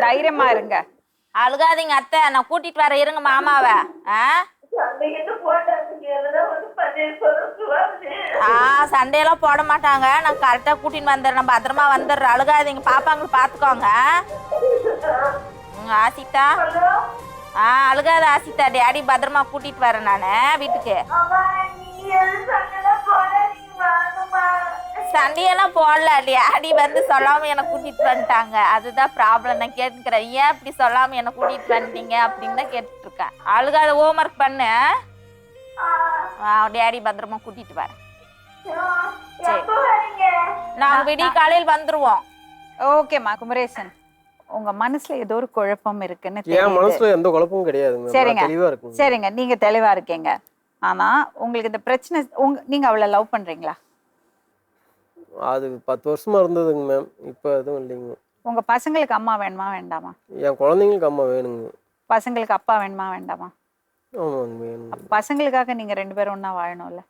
தைரியமா இருங்க. அழுகாதீங்க அத்தை. நான் கூட்டிட்டு வர இருங்க மாமாவை. ஆ? சண்டையெல்லாம் போட மாட்டாங்க. நான் கரெக்டாக கூட்டின்னு வந்துடுறேன். பத்திரமா வந்துடுறேன் அழுகாதீங்க. பாப்பாங்களை பார்த்துக்கோங்க ம், ஆசிதா. ஹலோ? ஆ அழுகாத ஆசிதா. டேடி பத்திரமா கூட்டிட்டு வரேன் நான் வீட்டுக்கு. சண்டையெல்லாம் போடல டேடி வந்து சொல்லாம என்னை கூட்டிட்டு வந்துட்டாங்க. அதுதான் ப்ராப்ளம் நான் கேட்டுக்கிறேன் ஏன் இப்படி சொல்லாம என்னை கூட்டிட்டு வந்துட்டீங்க அப்படின்னு தான் கேட்டுட்டு இருக்கேன் அழுகாத ஹோம்ஒர்க் பண்ணு. ஆ, டேடி பத்திரமா கூட்டிட்டு வரேன் வரீங்க நாங்கள் விடிய காலையில் வந்துருவோம். ஓகேம்மா குமரேசன். உங்க மனசுல ஏதோ ஒரு குழப்பம் இருக்குன்னு என் மனசுல எந்த குழப்பமும் கிடையாதுங்க சரிங்க. சரிங்க நீங்க தெளிவா இருக்கீங்க. ஆனா உங்களுக்கு இந்த பிரச்சனை உங்க நீங்க அவளை லவ் பண்றீங்களா? அது பத்து வருஷமா இருந்ததுங்க மேம் இப்போ எதுவும் இல்லைங்க. உங்க பசங்களுக்கு அம்மா வேணுமா வேண்டாமா? என் குழந்தைங்களுக்கு அம்மா வேணுங்க. பசங்களுக்கு அப்பா வேணுமா வேண்டாமா? ஆமாங்க வேணுங்க. அப்ப பசங்களுக்காக நீங்க ரெண்டு பேரும் ஒண்ணா வாழணும்ல.